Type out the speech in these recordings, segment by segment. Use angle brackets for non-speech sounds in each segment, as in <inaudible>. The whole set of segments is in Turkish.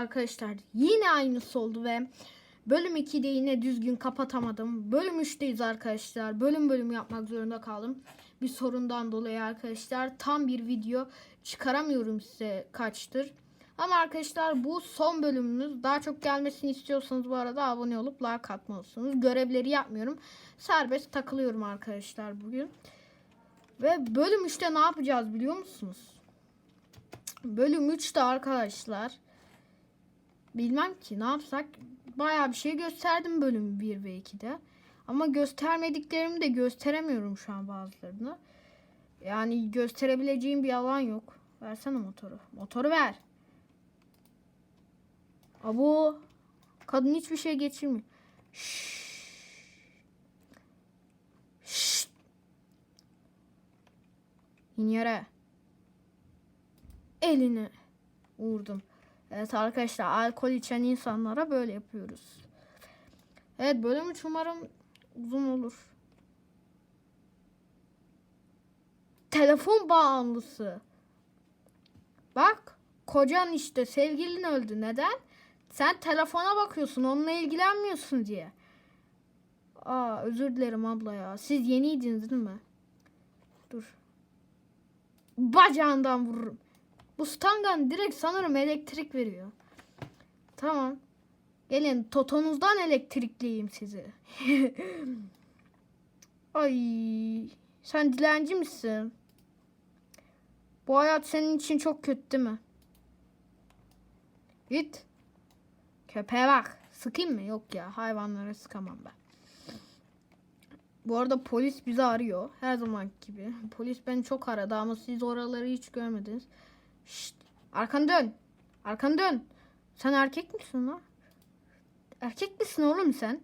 Arkadaşlar yine aynısı oldu ve bölüm 2'de yine düzgün kapatamadım. Bölüm 3'teyiz arkadaşlar. Bölüm bölüm yapmak zorunda kaldım. Bir sorundan dolayı arkadaşlar tam bir video çıkaramıyorum size kaçtır. Ama arkadaşlar bu son bölümümüz. Daha çok gelmesini istiyorsanız bu arada abone olup like atmalısınız. Görevleri yapmıyorum. Serbest takılıyorum arkadaşlar bugün. Ve bölüm 3'te ne yapacağız biliyor musunuz? Bölüm 3'te arkadaşlar bilmem ki ne yapsak bayağı bir şey gösterdim bölüm 1 ve 2'de. Ama göstermediklerimi de gösteremiyorum şu an bazılarını. Yani gösterebileceğim bir alan yok. Versene motoru. Motoru ver. Abo. Kadın hiçbir şey geçirmiyor. Şşş. Şşş. İn yere. Elini vurdum. Evet arkadaşlar alkol içen insanlara böyle yapıyoruz. Evet bölüm üç umarım uzun olur. Telefon bağımlısı. Bak kocan işte sevgilin öldü. Neden? Sen telefona bakıyorsun onunla ilgilenmiyorsun diye. Aa özür dilerim abla ya. Siz yeniydiniz değil mi? Dur. Bacağından vururum. Bu stangan direkt sanırım elektrik veriyor. Tamam. Gelin totonuzdan elektrikleyeyim sizi. <laughs> Ay sen dilenci misin? Bu hayat senin için çok kötü değil mi? Git. Köpeğe bak. Sıkayım mı? Yok ya hayvanlara sıkamam ben. Bu arada polis bizi arıyor. Her zaman gibi. <laughs> Polis beni çok aradı ama siz oraları hiç görmediniz. Şşt. Arkanı dön. Arkanı dön. Sen erkek misin lan? Erkek misin oğlum sen?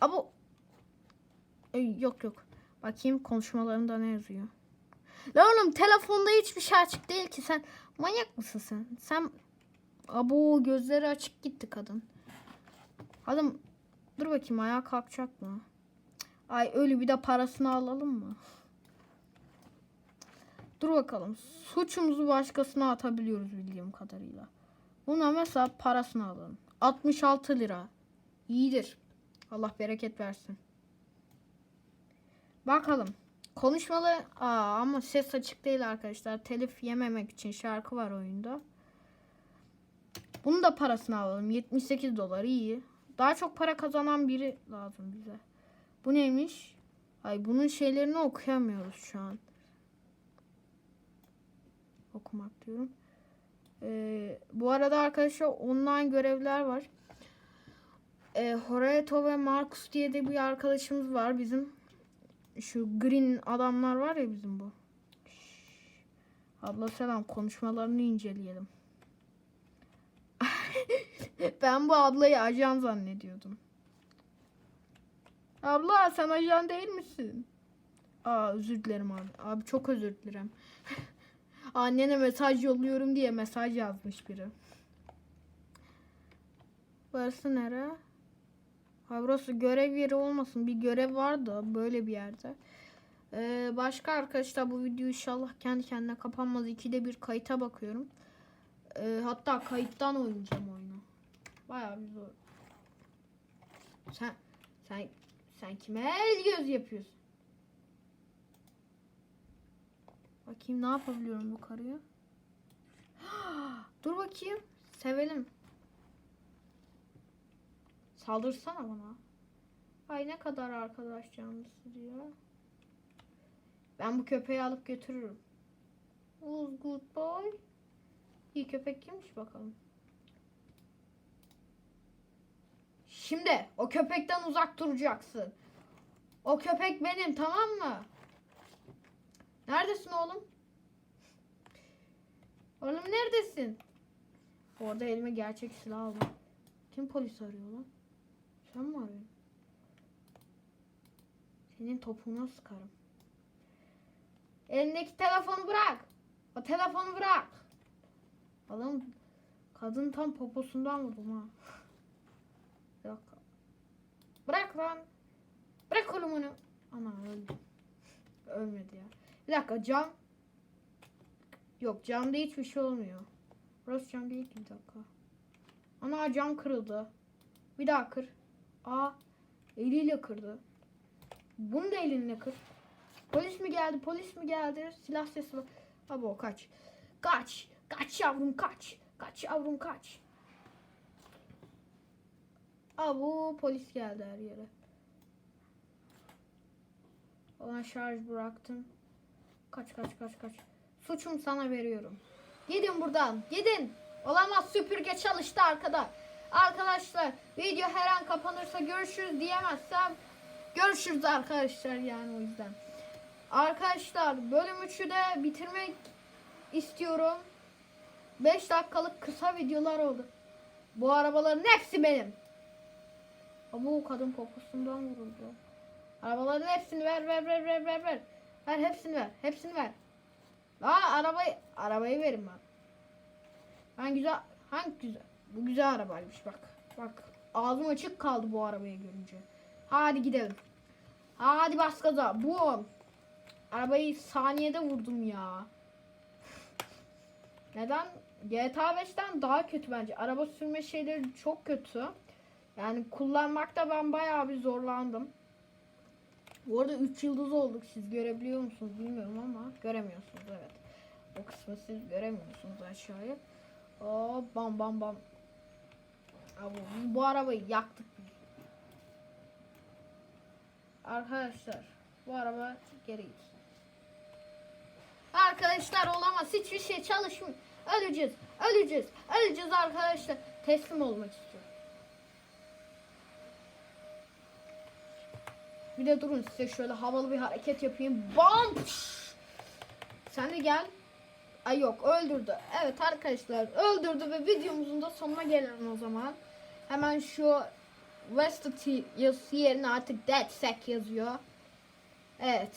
Ama Ay, yok yok. Bakayım konuşmalarında ne yazıyor. La oğlum telefonda hiçbir şey açık değil ki sen. Manyak mısın sen? Sen Abo gözleri açık gitti kadın. Kadın dur bakayım ayağa kalkacak mı? Ay ölü bir de parasını alalım mı? Dur bakalım. Suçumuzu başkasına atabiliyoruz bildiğim kadarıyla. Buna mesela parasını alalım. 66 lira. İyidir. Allah bereket versin. Bakalım. Konuşmalı Aa, ama ses açık değil arkadaşlar. Telif yememek için şarkı var oyunda. Bunu da parasını alalım. 78 dolar iyi. Daha çok para kazanan biri lazım bize. Bu neymiş? Ay bunun şeylerini okuyamıyoruz şu an. Okumak diyorum. Ee, bu arada arkadaşlar online görevler var. Ee, Horeto ve Marcus diye de bir arkadaşımız var bizim. Şu green adamlar var ya bizim bu. Şşş. Abla selam konuşmalarını inceleyelim. <laughs> ben bu ablayı ajan zannediyordum. Abla sen ajan değil misin? Aa özür dilerim abi. Abi çok özür dilerim. <laughs> Annene mesaj yolluyorum diye mesaj yazmış biri. Burası nere? Ha burası görev yeri olmasın. Bir görev var da böyle bir yerde. Ee, başka arkadaşlar bu video inşallah kendi kendine kapanmaz. İkide bir kayıta bakıyorum. Ee, hatta kayıttan oynayacağım oyunu. Bayağı bir zor. Sen sen sen kime el göz yapıyorsun? Bakayım ne yapabiliyorum bu karıya. <gasps> Dur bakayım. Sevelim. Saldırsana bana. Ay ne kadar arkadaş canlısı diyor. Ben bu köpeği alıp götürürüm. Who's good boy? İyi köpek kimmiş bakalım. Şimdi o köpekten uzak duracaksın. O köpek benim tamam mı? Neredesin oğlum? Oğlum neredesin? Orada elime gerçek silah aldım. Kim polis arıyor lan? Sen mi arıyorsun? Senin topuğuna sıkarım. Elindeki telefonu bırak. O telefonu bırak. Adam kadın tam poposundan vurdum ha. <laughs> Dakika. Bırak lan. Bırak oğlum onu. Ana öldü. Ölmedi ya. Bir dakika cam. Yok camda hiçbir şey olmuyor. Burası cam değil ki bir dakika. Ana cam kırıldı. Bir daha kır. Aa eliyle kırdı. Bunu da elinle kır. Polis mi geldi? Polis mi geldi? Silah sesi var. Abi o kaç. Kaç. Kaç yavrum kaç. Kaç yavrum kaç. Abo polis geldi her yere. Ona şarj bıraktım. Kaç kaç kaç kaç. Suçum sana veriyorum. Gidin buradan. Gidin. Olamaz süpürge çalıştı arkada. Arkadaşlar video her an kapanırsa görüşürüz diyemezsem görüşürüz arkadaşlar yani o yüzden. Arkadaşlar bölüm 3'ü de bitirmek istiyorum. 5 dakikalık kısa videolar oldu. Bu arabaların hepsi benim. Ama kadın poposundan vuruldu. Arabaların hepsini ver ver ver ver ver ver. Ver hepsini ver. Hepsini ver. Aa arabayı arabayı verin bana. Ben güzel hangi güzel? Bu güzel arabaymış bak. Bak ağzım açık kaldı bu arabayı görünce. Hadi gidelim. Hadi bas gaza. Bu arabayı saniyede vurdum ya. Neden? GTA 5'ten daha kötü bence. Araba sürme şeyleri çok kötü. Yani kullanmakta ben bayağı bir zorlandım. Bu arada 3 yıldız olduk. Siz görebiliyor musunuz bilmiyorum ama göremiyorsunuz evet. O kısmı siz göremiyorsunuz aşağıya. Oo, bam bam bam. Abi, biz bu arabayı yaktık. Arkadaşlar bu araba geri git. Arkadaşlar olamaz. Hiçbir şey çalışmıyor. Öleceğiz. Öleceğiz. Öleceğiz arkadaşlar. Teslim olmak istiyorum. Bir de durun size şöyle havalı bir hareket yapayım. Bam! Sen de gel. Ay yok öldürdü. Evet arkadaşlar öldürdü ve videomuzun da sonuna gelelim o zaman. Hemen şu Wasted yazısı yerine artık Dead Sack yazıyor. Evet.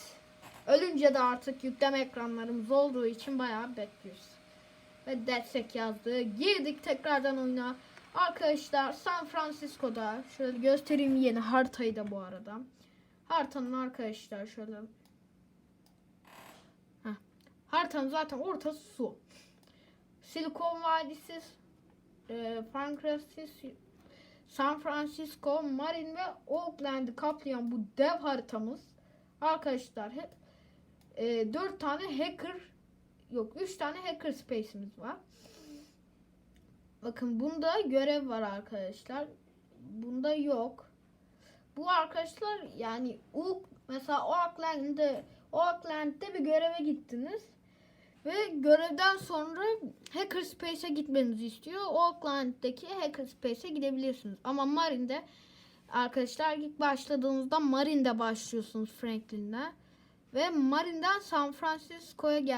Ölünce de artık yükleme ekranlarımız olduğu için bayağı bekliyoruz. Ve Dead Sack yazdı. Girdik tekrardan oyuna. Arkadaşlar San Francisco'da şöyle göstereyim yeni haritayı da bu arada. Haritanın arkadaşlar şöyle Heh. Haritanın zaten ortası su. Silikon Vadisi, e, San Francisco, San Francisco, Marin ve Oakland'ı kaplayan bu dev haritamız arkadaşlar hep e, 4 tane hacker yok 3 tane hacker space'imiz var. Bakın bunda görev var arkadaşlar. Bunda yok. Bu arkadaşlar yani Oak, mesela Oakland'de Oakland'de bir göreve gittiniz. Ve görevden sonra Hackerspace'e gitmenizi istiyor. Oakland'daki Hackerspace'e gidebilirsiniz. Ama Marine'de arkadaşlar ilk başladığınızda Marine'de başlıyorsunuz Franklin'de. Ve Marine'den San Francisco'ya gel